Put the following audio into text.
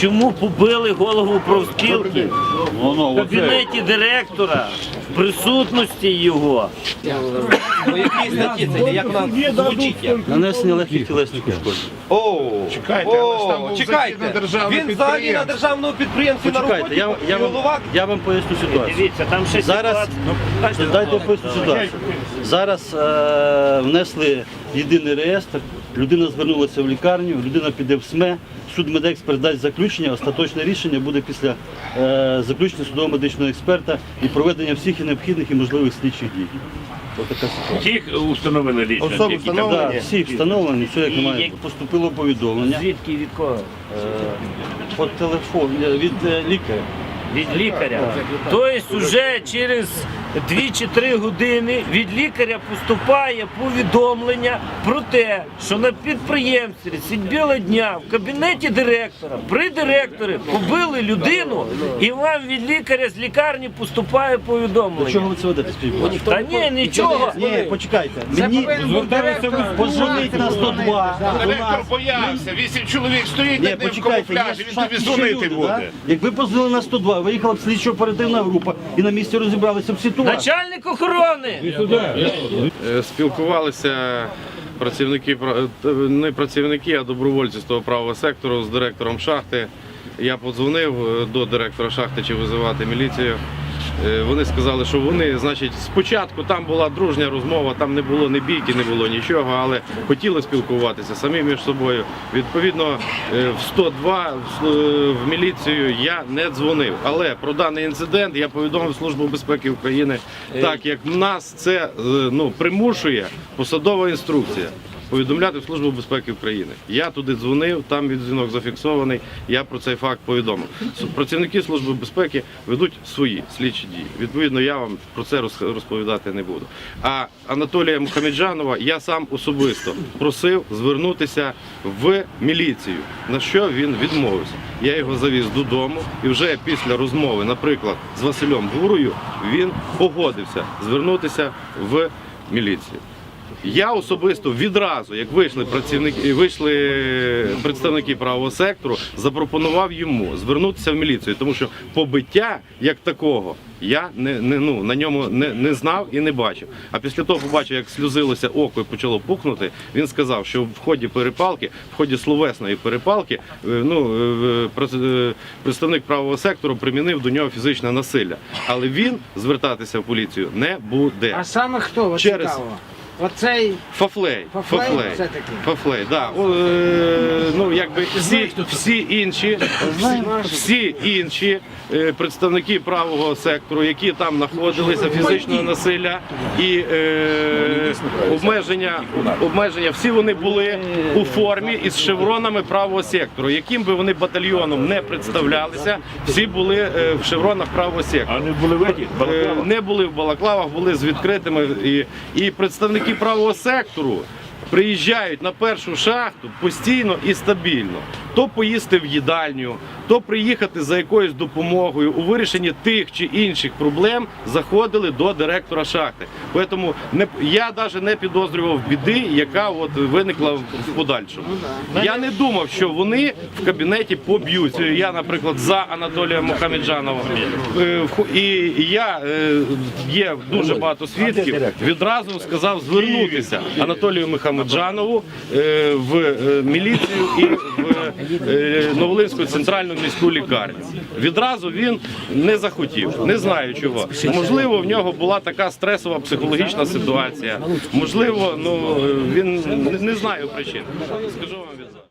чому побили голову профспілки Воно, в кабінеті директора, в присутності його. По якій статті це? Як вона звучить? Нанесення легких тілесних ушкоджень. О, Чекайте, але ж там був чекайте. захід на державне Він взагалі на підприємство. державному підприємстві на роботі. я, я, вам, голова я вам поясню ситуацію. Дивіться, там ще Зараз, ситуація. дайте опису ситуацію. Зараз е, внесли єдиний реєстр, людина звернулася в лікарню, людина піде в СМЕ, судмедексперт дасть заключення, остаточне рішення буде після е, заключення судово медичного експерта і проведення всіх і необхідних і можливих слідчих дій. Ось така ситуація. Всіх установили лічно. Особи тільки там. встановлені? Так, всіх встановлені, все як І немає. як- Поступило повідомлення Звідки від кого? по телефону від е, лікаря. Від лікаря. Тобто вже через 2 чи 3 години від лікаря поступає повідомлення про те, що на підприємстві серед біла дня в кабінеті директора при директорі побили людину, і вам від лікаря з лікарні поступає До чого повідомлення. ви це ведете? ласка? Та ні, нічого. Ні, почекайте. Мені позвоніть на 102. Директор боявся, вісім чоловік стоїть Ні, над ним в почекайте, є камуфляжі, ж він тобі факти, що дзвонити люди, буде. Якби позвонили на 102, виїхала б слідчо оперативна група і на місці розібралися в ситуації. Начальник охорони. Е, Спілкувалися працівники, е, не працівники, а добровольці з того правого сектору з директором шахти. Я подзвонив е, до директора шахти, чи визивати міліцію. Е, Вони сказали, що вони, значить, спочатку там була дружня розмова, там не було ні бійки, не було нічого, але хотіли спілкуватися самі між собою. Відповідно, е, в 102 в е, в міліцію я не дзвонив. Але про даний інцидент я повідомив Службу безпеки України, так як нас це ну, примушує посадова інструкція. Повідомляти в Службу безпеки України. Я туди дзвонив, там від дзвінок зафіксований. Я про цей факт повідомив. Працівники Служби безпеки ведуть свої слідчі дії. Відповідно, я вам про це розповідати не буду. А Анатолія Мухамеджанова я сам особисто просив звернутися в міліцію, на що він відмовився. Я його завіз додому, і вже після розмови, наприклад, з Василем Гурою, він погодився звернутися в міліцію. Я особисто відразу, як вийшли працівники, вийшли представники правого сектору, запропонував йому звернутися в міліцію, тому що побиття як такого я не, не ну на ньому не, не знав і не бачив. А після того побачив, як сльозилося око і почало пухнути. Він сказав, що в ході перепалки, в ході словесної перепалки, е, ну е, е, представник правого сектору примінив до нього фізичне насилля, але він звертатися в поліцію не буде. А саме хто вас Через- цікаво? Оцей Фафлей. Фафлей Фафлей. все-таки? Фафлей, да. О, е, ну, якби всі, всі інші, всі інші е, представники правого сектору, які там знаходилися фізичного насилля і е, обмеження, обмеження, всі вони були у формі із шевронами правого сектору. Яким би вони батальйоном не представлялися, всі були е, в шевронах правого сектору. А не були в Е, балаклавах? не були в балаклавах, були з відкритими. І, і представники правого сектору приїжджають на першу шахту постійно і стабільно. То поїсти в їдальню, то приїхати за якоюсь допомогою у вирішенні тих чи інших проблем заходили до директора шахти. Тому не, я навіть не підозрював біди, яка от виникла в подальшому. Я не думав, що вони в кабінеті поб'ються. Я, наприклад, за Анатолія Мухамеджанова. Е, І я е, є дуже багато свідків. Відразу сказав звернутися Анатолію Мухамеджанову е, в міліцію і в Новолинську центральну міську лікарню. Відразу він не захотів, не знаю чого. Можливо, в нього була така стресова психологічна ситуація. Можливо, ну він не- знаю причин. Скажу вам відразу.